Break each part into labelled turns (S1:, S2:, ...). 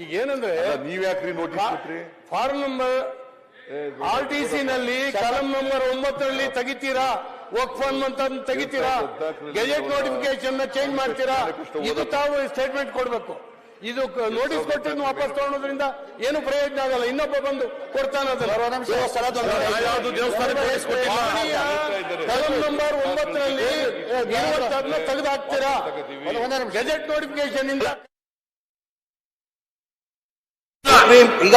S1: ಈಗ ಏನಂದ್ರೆ
S2: ನೀವ್ ಯಾಕ್ರಿ ನೋಟಿಸ್ ಕೊಟ್ರಿ?
S1: Form number R T C ನಲ್ಲಿ ಕಲಂ ನಂಬರ್ ಒಂಬತ್ತರಲ್ಲಿ ತೆಗಿತೀರಾ? ವರ್ಕ್ ಫಾರ್ಮ್ ಅಂತ ತೆಗಿತೀರಾ? ಗೆಜೆಟ್ ನೋಟಿಫಿಕೇಶನ್ ಚೇಂಜ್ ಮಾಡ್ತೀರಾ? ಇದು ತಾವು ಸ್ಟೇಟ್ಮೆಂಟ್ ಕೊಡ್ಬೇಕು. ಇದು ನೋಟಿಸ್ ಕೊಟ್ಟಿದ್ದು ವಾಪಸ್ ತಗೊಳೋದ್ರಿಂದ ಏನು ಪ್ರಯೋಜನ ಆಗಲ್ಲ. ಇನ್ನೊಬ್ಬ ಬಂದು ಕೊಡ್ತಾನೆ
S3: ಯಾವ್ದು ದೇವಸ್ಥಾನಕ್ಕೆ notice ಕೊಟ್ಟಿಲ್ಲ.
S1: ಕಲಂ ನಂಬರ್ ಒಂಬತ್ತರಲ್ಲಿ ತೆಗೆದು ಹಾಕ್ತೀರಾ? ಗೆಜೆಟ್ ನೋಟಿಫಿಕೇಶನ್ ಇಂದ
S3: ಈಗ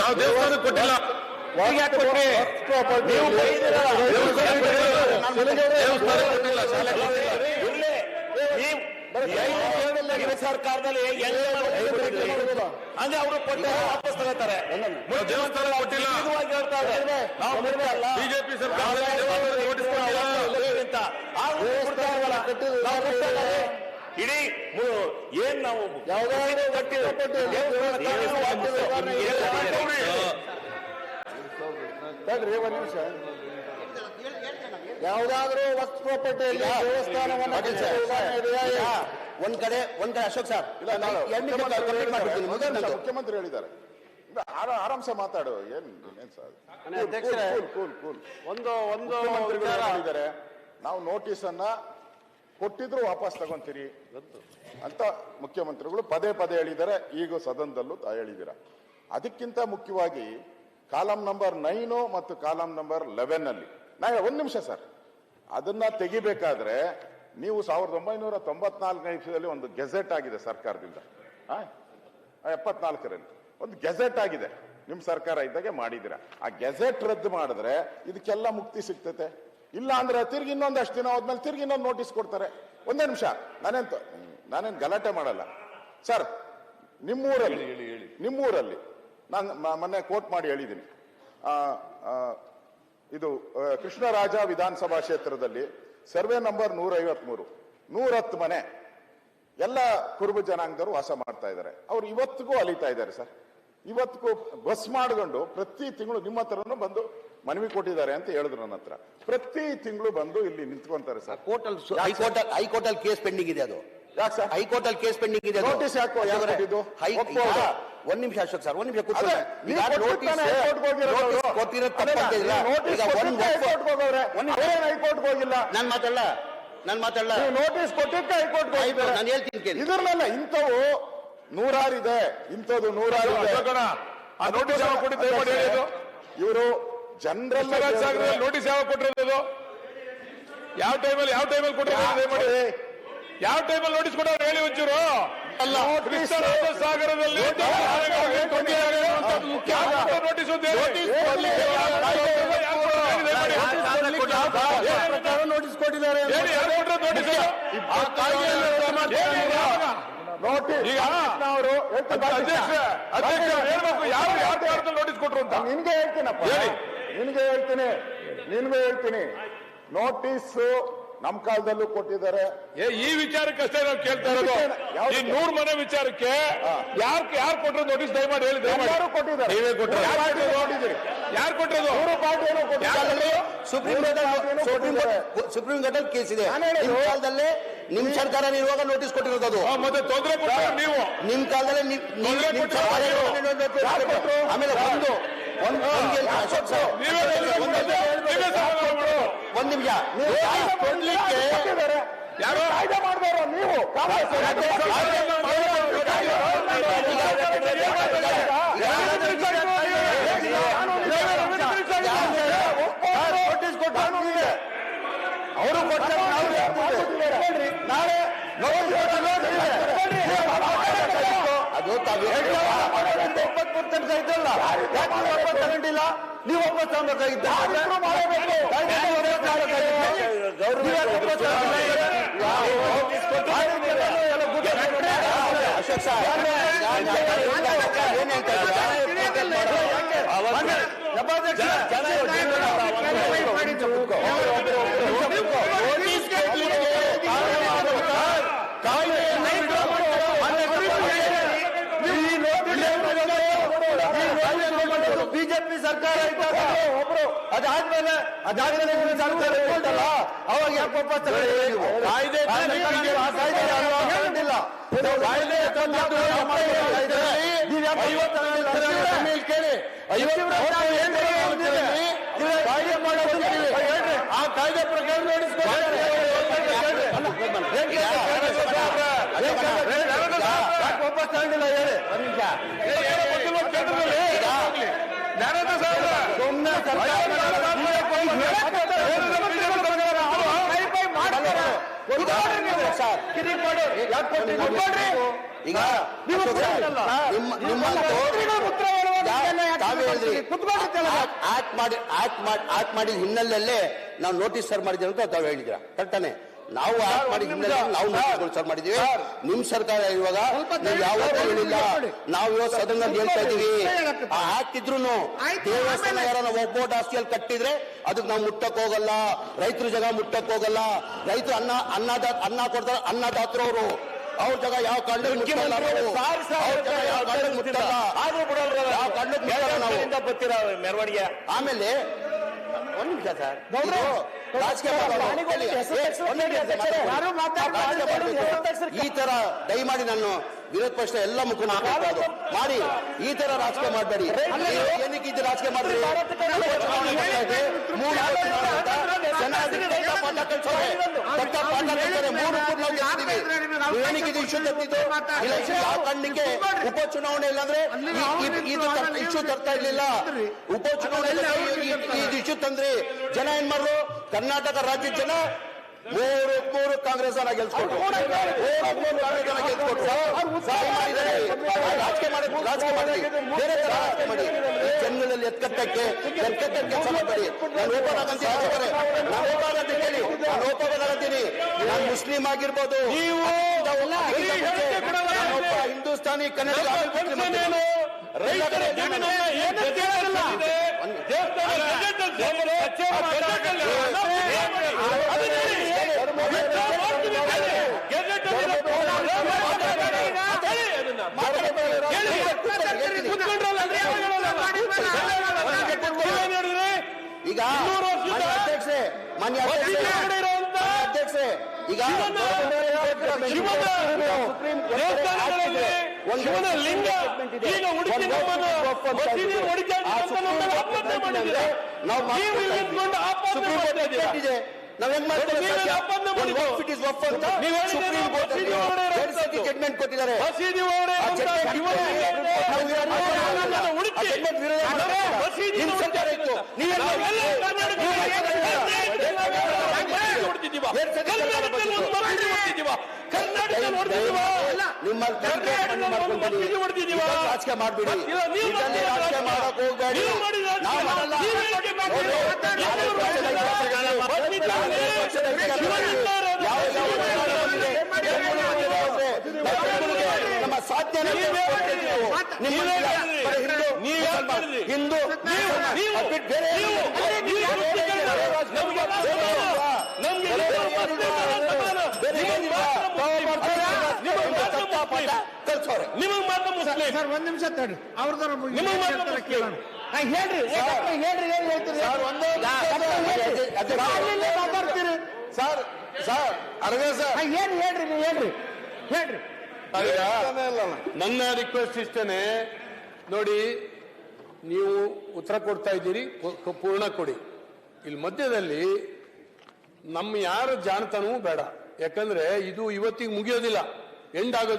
S2: ನಾವು ದೇವಸ್ಥಾನಕ್ಕೆ ಕೊಟ್ಟಿಲ್ಲ.
S3: ಸರ್ಕಾರದಲ್ಲಿ ಅಂದ್ರೆ ಅವರು ಕೊಟ್ಟ ವಾಪಸ್ ತಗೋತಾರೆ.
S2: ನಾವು ದೇವಸ್ಥಾನ ಕೊಟ್ಟಿಲ್ಲ. ಬಿಜೆಪಿ ಸರ್ಕಾರದಲ್ಲಿ
S3: ಇಡೀ ಏನ್ ನಾವು
S4: ತಡ್ರಿ ಒಂದ್ ನಿಮಿಷ. ಯಾವ್ದಾದ್ರು ವಸ್ತು ಪ್ರಾಪರ್ಟಿಯಲ್ಲಿ ದೇವಸ್ಥಾನವನ್ನ?
S3: ಒಂದ್ ಕಡೆ ಒಂದ್ ಕಡೆ ಅಶೋಕ್ ಸರ್.
S4: ಮುಖ್ಯಮಂತ್ರಿ ಹೇಳಿದ್ದಾರೆ. ಆರಾಮ್ಸೆ ಮಾತಾಡು. ಏನ್ ಏನ್ ಸರ್?
S1: ಅಧ್ಯಕ್ಷರೇ,
S4: ಕೂಲ್ ಕೂಲ್
S1: ಒಂದು ಒಂದು
S4: ನಾವು ನೋಟಿಸ್ ಅನ್ನ ಕೊಟ್ಟಿದ್ರು ವಾಪಸ್ ತಗೊಂತೀರಿ ಅಂತ ಮುಖ್ಯಮಂತ್ರಿಗಳು ಪದೇ ಪದೇ ಹೇಳಿದ್ದಾರೆ. ಈಗ ಸದನದಲ್ಲೂ ಹೇಳಿದ್ದೀರಾ. ಅದಕ್ಕಿಂತ ಮುಖ್ಯವಾಗಿ ಕಾಲಂ ನಂಬರ್ ನೈನು ಮತ್ತು ಕಾಲಂ ನಂಬರ್ ಲೆವೆನ್ ಅಲ್ಲಿ ನಾ ಒಂದ್ ನಿಮಿಷ ಸರ್. ಅದನ್ನ ತೆಗಿಬೇಕಾದ್ರೆ ನೀವು ಸಾವಿರದ ಒಂಬೈನೂರ ತೊಂಬತ್ನಾಲ್ಕನೇ ಇಸ್ವಿಯಲ್ಲಿ ಒಂದು ಗೆಜೆಟ್ ಆಗಿದೆ ಸರ್ಕಾರದಿಂದ. ಎಪ್ಪತ್ನಾಲ್ಕರಲ್ಲಿ. ಒಂದು ಗೆಜೆಟ್ ಆಗಿದೆ. ನಿಮ್ ಸರ್ಕಾರ ಇದ್ದಾಗೆ ಮಾಡಿದಿರ ಆ ಗೆಜೆಟ್ ರದ್ದು ಮಾಡಿದ್ರೆ ಇದಕ್ಕೆಲ್ಲ ಮುಕ್ತಿ ಸಿಗ್ತತೆ. ಇಲ್ಲ ಅಂದ್ರೆ ತಿರ್ಗಿ ಇನ್ನೊಂದಷ್ಟು ದಿನ ಹೋದ್ಮೇಲೆ ತಿರ್ಗಿ ಇನ್ನೊಂದು ನೋಟಿಸ್ ಕೊಡ್ತಾರೆ. ಒಂದೇ ನಿಮಿಷ. ನಾನೆಂತ? ನಾನೇನು ನಾನೇನ್ ಗಲಾಟೆ ಮಾಡಲ್ಲ. ಸರ್ ನಿಮ್ಮೂರಲ್ಲಿ ನಿಮ್ಮೂರಲ್ಲಿ ನಾನು ಮೊನ್ನೆ ಕೋಟ್ ಮಾಡಿ ಹೇಳಿದ್ದೀನಿ. ಇದು ಕೃಷ್ಣರಾಜ ವಿಧಾನಸಭಾ ಕ್ಷೇತ್ರದಲ್ಲಿ ಸರ್ವೆ ನಂಬರ್ ನೂರ ಐವತ್ಮೂರು ನೂರತ್ತು ಮನೆ. ಎಲ್ಲ ಕುರುಬ ಜನಾಂಗದವರು ವಾಸ ಮಾಡ್ತಾ ಇದ್ದಾರೆ. ಅವ್ರು ಇವತ್ತಿಗೂ ಅಲಿತಾ ಇದ್ದಾರೆ ಸರ್. ಇವತ್ತಿಗೂ ಬಸ್ ಮಾಡ್ಕೊಂಡು ಪ್ರತಿ ತಿಂಗಳು ನಿಮ್ಮ ಹತ್ರನೂ ಬಂದು ಮನವಿ ಕೊಟ್ಟಿದ್ದಾರೆ ಅಂತ ಹೇಳಿದ್ರು ನನ್ನ ಹತ್ರ. ಪ್ರತಿ ತಿಂಗಳು ಬಂದು ಇಲ್ಲಿ ನಿಂತ್ಕೊಂತಾರೆ ಸರ್.
S3: ಕೋರ್ಟಲ್ ಅಲ್ಲಿ ಹೈಕೋರ್ಟ್ ಅಲ್ಲಿ ಹೈಕೋರ್ಟ್ ಅಲ್ಲಿ ಕೇಸ್ ಪೆಂಡಿಂಗ್ ಇದೆ ಅದು.
S4: ಯಾಕೆ ಸರ್?
S3: ಹೈಕೋರ್ಟ್ ಅಲ್ಲಿ ಕೇಸ್ ಪೆಂಡಿಂಗ್ ಇದೆ ನೋಟಿಸ್
S4: Notice ಯಾಕೋ? ಯಾರು ಕೊಟ್ಟಿದ್ದು?
S3: ಹೈ-? ಒಂದ್ ನಿಮಿಷ ಅಶೋಕ್ ಸರ್ ಒಂದ್ ನಿಮಿಷ
S4: ಅದೇ, ನೀವು ಕೊಟ್ಬಿಟ್ಟಾನೆ ಹೈಕೋರ್ಟ್ಗೆ ಹೋಗಿರೋದು ಅವರು.
S3: ಕೊಟ್ಟಿರೋದು
S4: ಅಲ್ಲ,
S3: ತಪ್ಪಾಗಿಲ್ಲ
S4: ನೀವು ನೋಟಿಸ್
S3: ಈಗ ಒಂದ್
S4: ಹೈಕೋರ್ಟ್ಗೆ ಹೋಗವ್ರೆ. ಅವ್ರೇನ್ ಹೈಕೋರ್ಟ್ಗೆ ಹೋಗಿಲ್ಲ?
S3: ನಾನ್ ಮಾತಾಡಲ್ಲ ನಾನ್ ಮಾತಾಡಲ್ಲ
S4: ನೀವು ನೋಟಿಸ್ ಕೊಟ್ಟಿದ್ದೆ ಹೈಕೋರ್ಟ್
S3: ಆಯ್ತು, ನಾನು ಹೇಳ್ತೀನಿ ಕೇಳಿ.
S4: ಇದ್ರಲ್ಲ ಇಂಥವು ಇದೆ ಇಂಥದ್ದು ನೂರಾರು
S2: ಅಶೋಕಣ್ಣ, ಆ ನೋಟಿಸ್ ಯಾವಾಗ ಕೊಟ್ಟಿದ್ದು? ದಯಮಾಡಿ ಹೇಳಿ ಅದು.
S4: ಇವರು ಜನರಲ್
S2: ನೋಟಿಸ್ ಯಾವಾಗ ಕೊಟ್ಟಿರೋದು? ಯಾವ ಟೈಮಲ್ಲಿ ಯಾವ ಟೈಮಲ್ಲಿ ಕೊಟ್ಟಿರೋದು? ಯಾವ ಟೈಮಲ್ಲಿ ನೋಟಿಸ್ ಕೊಟ್ಟವ್ರು ಹೇಳಿ ಒಂಚೂರು. ಅಲ್ಲ ಸಾಗರದಲ್ಲಿ ನೋಟಿಸ್
S1: ನೋಟಿಸ್ ಕೊಟ್ಟಿದ್ದಾರೆ
S2: ನೋಟಿಸ್ ಈಗ?
S4: ಅವರು
S2: ಅಧ್ಯಕ್ಷ ಅಧ್ಯಕ್ಷ ಹೇಳ್ಬೇಕು. ಯಾರು ಯಾವ ಕಾರಣದಲ್ಲಿ ನೋಟಿಸ್ ಕೊಟ್ರು ಅಂತ?
S4: ನಿಮ್ಗೆ ಹೇಳ್ತೀನಪ್ಪ.
S2: ಹೇಳಿ.
S4: ನಿನ್ಗೆ ಹೇಳ್ತೀನಿ ನಿನ್ಗೆ ಹೇಳ್ತೀನಿ. ನೋಟಿಸ್ ನಮ್ ಕಾಲದಲ್ಲೂ ಕೊಟ್ಟಿದ್ದಾರೆ.
S2: ಏ, ಈ ವಿಚಾರಕ್ಕಷ್ಟೇ ನಾವು ಕೇಳ್ತಾ ಇರೋದು? ಈ ನೂರ್ ಮನೆ ವಿಚಾರಕ್ಕೆ ಯಾರು ಯಾರು ಕೊಟ್ಟರು ನೋಟಿಸ್ ದಯಮಾಡಿ ಹೇಳಿ ಯಾರು
S4: ಎಲ್ಲರೂ ಕೊಟ್ಟಿದ್ದಾರೆ.
S2: ನೀವೇ ಕೊಟ್ರು.
S4: ಯಾರು ಕೊಟ್ಟಿರೋದು ನೋಡಿದ್ದೀರಿ
S2: ಯಾರು ಕೊಟ್ಟಿರೋದು?
S4: ಮೂರು ಪಾರ್ಟಿಯನ್ನು ಕೊಟ್ಟಿದ್ದಾರೆ.
S3: ಸುಪ್ರೀಂ ಕೋರ್ಟ್ ಸುಪ್ರೀಂ
S4: ಕೊಟ್ಟಿದ್ದಾರೆ.
S3: ಕೋರ್ಟ್ ಸುಪ್ರೀಂ ಕೋರ್ಟ್ ಅಲ್ಲಿ ಕೇಸ್ ಇದೆ. ನಿಮ್ ಕಾಲದಲ್ಲೇ ನಿಮ್ ಸರ್ಕಾರ ಇರುವಾಗ ನೋಟಿಸ್ ಕೊಟ್ಟಿರೋದು ಅದು.
S2: ಮತ್ತೆ ತೊಂದರೆ ಕೊಟ್ಟರು ನೀವು.
S3: ನಿಮ್ ಕಾಲದಲ್ಲೇ? ಆಮೇಲೆ ಒಂದು ಒಂದ್ ನಿಮಿಷ.
S2: ಯಾರು?
S4: ಕಾಯ್ದೆ ಮಾಡಿದವರು ನೀವು ಅವರು ನಾಳೆ
S3: ಅದು ತಾವು
S4: ಒಪ್ಪತ್ತು ಸಹಿತಲ್ಲ ಯಾಕೆ ಒಪ್ಪತ್ತು ತಗೊಂಡಿಲ್ಲ? ನೀವು ಒಪ್ಪತ್ತು ತಗೊಬೇಕಾಗಿದ್ದ
S3: ಅಶೋಕ್ ಸರ್
S4: ಸರ್ಕಾರ ಇದ್ದಾಗ ಒಬ್ರು ಅದಾದ್ಮೇಲೆ
S5: ಅದಾದ್ಮೇಲೆ ನಿಮ್ಮ ಸರ್ಕಾರ ಇಟ್ಕೊಂಡಲ್ಲ, ಅವಾಗ ಯಾಕೆ ವಾಪಸ್?
S1: ಕಾಯ್ದೆ
S5: ಆ ಆ
S1: ಕೇಳಿ? ಕಾಯ್ದೆ ಮಾಡೋದು. ಆ ಕಾಯ್ದೆ ಪ್ರಕಾರ
S5: ಯಾಕೆ ವಾಪಸ್ ತಗೊಂಡಿಲ್ಲ ಹೇಳಿ ಒಂದ್ ನಿಮಿಷ.
S6: ಜ್ಞಾನೇಂದ್ರ ಸಾಹೇಬ್ರ
S5: ಸುಮ್ನೆ ಸರ್ಕಾರ
S3: ಈಗ ಹೇಳಿದ್ರಿ ಆಕ್ಟ್ ಮಾಡಿ ಆಕ್ಟ್ ಮಾಡಿ, ಆಕ್ಟ್ ಮಾಡಿದ ಹಿನ್ನೆಲೆಯಲ್ಲೇ ನಾವು ನೋಟಿಸ್ ಸರ್ ಮಾಡಿದ್ದೇವೆ ಅಂತ ತಾವು ಹೇಳಿದ್ರ ಕರೆಕ್ಟಾನೆ ನಾವು ನಾವು ಮಾಡಿದೀವಿ ನಿಮ್ ಸರ್ಕಾರ ಇವಾಗ ಯಾವತ್ತೂ ಹೇಳಿಲ್ಲ. ನಾವು ಇವತ್ತು ಸದನದಲ್ಲಿ ಹೇಳ್ತಾ ಇದೀವಿ ಇದ್ರು ದೇವಸ್ಥಾನ ಯಾರನ್ನ ಒಬ್ಬೋಟ್ ಆಸ್ತಿಯಲ್ಲಿ ಕಟ್ಟಿದ್ರೆ ಅದಕ್ಕೆ ನಾವು ಮುಟ್ಟಕ್ ಹೋಗಲ್ಲ. ರೈತರ ಜಾಗ ಮುಟ್ಟಕ್ ಹೋಗಲ್ಲ. ರೈತರು ಅನ್ನ ಅನ್ನದ ಅನ್ನ ಕೊಡ್ತಾರೆ ಅನ್ನದಾತರು ಅವರು ಅವ್ರ ಜಾಗ ಯಾವ ಕಾರಣಕ್ಕೆ ಮುಟ್ಟಲ್ಲ ಯಾವ ಯಾವ
S7: ಮೆರವಣಿಗೆ?
S3: ಆಮೇಲೆ ಒಂದ್ ನಿಮಿಷ ಸರ್. ಈ ತರ ದಯಮಾಡಿ ನಾನು ವಿರೋಧ ಪಕ್ಷ ಎಲ್ಲ ಮುಖಂಡ ಮಾಡಿ ಈ ತರ ರಾಜಕೀಯ ಮಾಡಬೇಡಿ. ಏನಕ್ಕೆ ಇದು ರಾಜಕೀಯ ಮಾಡಬೇಡಿ ಬರ್ತಾ ಮೂರು ಏನಕ್ಕೆ ಇದು ಇಶ್ಯೂ ತರ್ತಿದ್ದು ಇಲೆಕ್ಷನ್ ಯಾವ ಕಾರಣಕ್ಕೆ ಉಪಚುನಾವಣೆ ಇಲ್ಲಾಂದ್ರೆ ಇಶ್ಯೂ ತರ್ತಾ ಇರ್ಲಿಲ್ಲ. ಉಪಚುನಾವಣೆ ಇದು ಇಶ್ಯೂ ತಂದ್ರಿ. ಜನ ಏನ್ ಮಾಡ್ರು? ಕರ್ನಾಟಕ ರಾಜ್ಯದ ಜನ ಮೂರು ಮೂರು ಕಾಂಗ್ರೆಸ್ ಅನ್ನ ಗೆಲ್ಸ್ಕೊಟ್ಟು ರಾಜಕೀಯ ಮಾಡಿ ರಾಜಕೀಯ ಮಾಡಿ ಬೇರೆ ತರ ರಾಜಕೀಯ ಮಾಡಿ. ಜನಗಳಲ್ಲಿ ಎತ್ಕಟ್ಟಕ್ಕೆ ಎತ್ಕಟ್ಟಕ್ಕೆ ಕೆಲಸ ಮಾಡಬೇಡಿ. ನಾನು ಓಪನ್ ಹೇಳ್ತಾರೆ ನಾನು ಓಪನ್ ಆಗಂತ ಕೇಳಿ. ನಾನು ಓಪನ್ ಆಗಂತೀನಿ ನಾನು ಮುಸ್ಲಿಂ ಆಗಿರ್ಬೋದು. ಹಿಂದೂಸ್ತಾನಿ ಕನ್ನಡ
S6: ರೈತರ ಜಮೀನನ್ನ
S3: ಈಗ ಅಧ್ಯಕ್ಷೆ ಮಾನ್ಯ ಅಧ್ಯಕ್ಷೆ ಈಗ
S6: ಒಂದು ಲಿಂಗ ಈಗ ಹುಡುಕಿ ಹೊಡಿತಾ ಮಾಡಿದ್ದೀರಾ?
S3: ನಾವು
S6: ಇದ್ದೀರಾ?
S3: ನಾವ್ ಹೆಂಗ್ ಮಾಡ್ತೀವಿ. ಜಡ್ಮೆಂಟ್ ಕೊಟ್ಟಿದ್ದಾರೆ
S6: ಇದೆ.
S3: ಸರ್ಕಾರ ಇತ್ತು.
S6: ನಾವೆಲ್ಲ
S3: ರಾಜಕೀಯ ಮಾಡ್ಬೇಡಿ. ರಾಜಕೀಯ. ಮಾಡಕ್ ಹೋಗ್ಬೇಡಿ. ನಮ್ಮ. ಬರೀ ಹಿಂದೂ, ಬೇರೆ
S6: ನಮ್ಗೆ. ಮಾತ್ರ ಮುಸ್ಲಿಂ. ನಿಮಗೆ
S3: ಪಾಠ
S6: ಮುಸ್ಲಿಂ. ನಿಮಗೆ ಮಾತ್ರ ಮುಸ್ಲಿಂ.
S5: ಸರ್ ಒಂದ್ ನಿಮಿಷ ತಡಿ ಅವ್ರದವ್ರ
S6: ನಿಮಗೆ ಮಾತ್ರ ಮುಸ್ಲಿಂ.
S5: ಹೇಳ್ರಿ ಹೇಳ್ರಿ ಹೇಳ್ರಿ ಏನ್ ಹೇಳ್ತೀರಿ? ಮಾತಾಡ್ತೀರಿ?
S1: ಸರ್ ಸರ್ ಅರಗ ಸರ್.
S5: ಏನ್ ಹೇಳ್ರಿ ನೀವು ಹೇಳ್ರಿ. ಹೇಳ್ರಿ.
S1: ನನ್ನ ರಿಕ್ವೆಸ್ಟ್ ಇಷ್ಟೇನೆ. ನೋಡಿ ನೀವು ಉತ್ತರ ಕೊಡ್ತಾ ಇದ್ದೀರಿ ಪೂರ್ಣ ಕೊಡಿ. ಇಲ್ಲಿ ಮಧ್ಯದಲ್ಲಿ ನಮ್ಮ ಯಾರ ಜಾಣತನವೂ ಬೇಡ. ಯಾಕಂದ್ರೆ ಇದು ಇವತ್ತಿಗೆ ಮುಗಿಯೋದಿಲ್ಲ. ಎಂಡ್ ಆಗೋದಿಲ್ಲ.